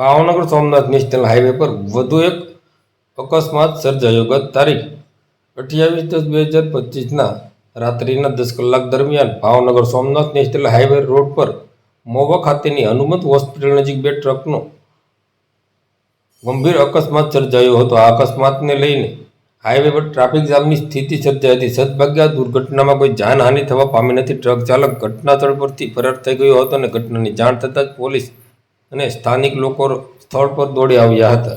Bhavnagar Somnath national highway પર વધુ એક અકસ્માત સર્જાયો ગત તારીખ અઠ્યાવીસ દસ બે હજાર પચીસના રાત્રિના દસ કલાક દરમિયાન Bhavnagar Somnath national highway road પર મોવા ખાતેની હનુમંત હોસ્પિટલ નજીક બે ટ્રકનો ગંભીર અકસ્માત સર્જાયો હતો. આ અકસ્માતને લઈને હાઈવે પર ટ્રાફિક જામની સ્થિતિ સર્જાઈ હતી. સદભાગ્ય દુર્ઘટનામાં કોઈ જાનહાનિ થવા પામી નથી. ટ્રક ચાલક ઘટનાસ્થળ પરથી ફરાર થઈ ગયો હતો અને ઘટનાની જાણ થતાં જ પોલીસ અને સ્થાનિક લોકો સ્થળ પર દોડી આવ્યા હતા.